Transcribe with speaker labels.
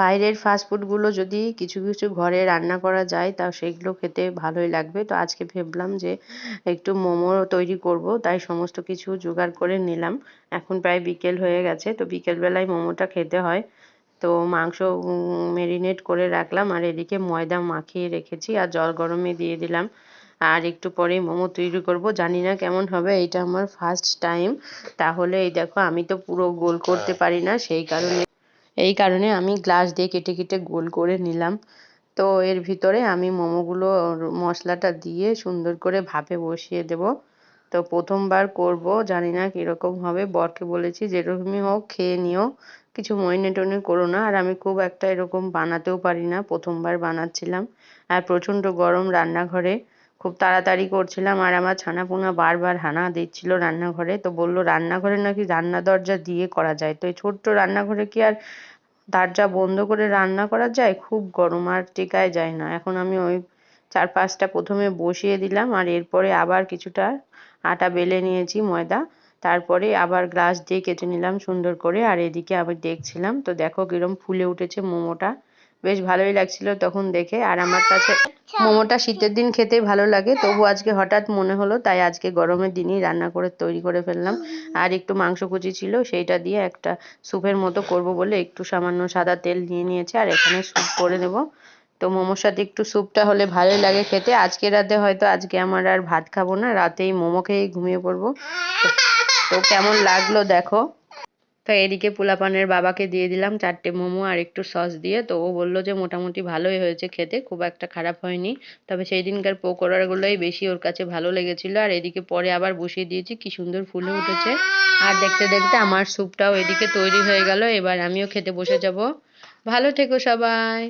Speaker 1: বাইরের ফাস্টফুডগুলো যদি কিছু কিছু ঘরে রান্না করা যায়, তা সেগুলো খেতে ভালোই লাগবে। তো আজকে ভাবলাম যে, একটু মোমো তৈরি করব, তাই সমস্ত কিছু জোগাড় করে নিলাম। এখন প্রায় বিকেল হয়ে গেছে, তো বিকেলবেলায় মোমোটা খেতে হয়। তো মাংস মেরিনেট করে রাখলাম, আর এদিকে ময়দা মাখিয়ে রেখেছি, আর জল গরমে দিয়ে দিলাম। আর একটু পরেই মোমো তৈরি করব। জানি না কেমন হবে, এটা আমার ফার্স্ট টাইম তাহলে এই দেখো, আমি তো পুরো গোল করতে পারি না, সেই কারণে এই কারণে আমি গ্লাস দিয়ে কেটে কেটে গোল করে নিলাম। তো এর ভিতরে আমি মোমোগুলো, মশলাটা দিয়ে সুন্দর করে ভাপে বসিয়ে দেব। তো প্রথমবার করব, জানি না কীরকম হবে। বরকে বলেছি, যেরকমই হোক, খেয়ে নিও। কিছু মইনে টনে করো না। আর আমি খুব একটা এরকম বানাতেও পারি না। প্রথমবার বানাচ্ছিলাম। আর প্রচণ্ড গরম রান্নাঘরে। খুব তাড়াতাড়ি করছিলাম আর আমার ছানাপোনা বারবার হানা দিচ্ছিল রান্নাঘরে। তো বলল, রান্নাঘরে নাকি রান্না দরজা দিয়ে করা যায়? তো এই ছোট্ট রান্নাঘরে কি আর দরজা বন্ধ করে রান্না করা যায়, খুব গরম আর টেকায় যায় না। এখন আমি ওই চার পাঁচটা প্রথমে বসিয়ে দিলাম আর এরপরে আবার কিছুটা আটা বেলে নিয়েছি ময়দা। তারপরে আবার গ্লাস দিয়ে কেটে নিলাম সুন্দর করে। আর এদিকে আবার দেখছিলাম, তো দেখো কিরম ফুলে উঠেছে মোমোটা। বেশ ভালোই লাগছিল তখন দেখে। আর আমার কাছে মোমোটা শীতের দিন খেতে ভালো লাগে তবু আজকে হঠাৎ মনে হলো তাই আজকে গরমের দিনই রান্না করে তৈরি করে ফেললাম। আর একটু মাংস কুচি ছিল সেইটা দিয়ে একটা স্যুপের মতো করব বলে একটু সামান্য সাদা তেল নিয়ে নিয়েছে আর এখানে স্যুপ করে নেব। তো মোমোর সাথে একটু স্যুপটা হলে ভালোই লাগে খেতে। আজকে রাতে হয়তো আজকে আমার আর ভাত খাব না রাতেই মোমো খেয়েই ঘুমিয়ে পড়ব। তো কেমন লাগল দেখো। তো এদিকে পোলাপানের বাবাকে দিয়ে দিলাম চারটে মোমো আর একটু সস দিয়ে। তো ও বলল যে, মোটামুটি ভালোই হয়েছে খেতে, খুব একটা খারাপ হয়নি। তবে সেই দিনকার পকোড়াগুলোই বেশি ওর কাছে ভালো লেগেছিল। আর এদিকে পরে আবার বসিয়ে দিয়েছি, কি সুন্দর ফুলে উঠেছে। আর দেখতে দেখতে আমার স্যুপটাও এদিকে তৈরি হয়ে গেল। এবার আমিও খেতে বসে যাব। ভালো থেকো সবাই।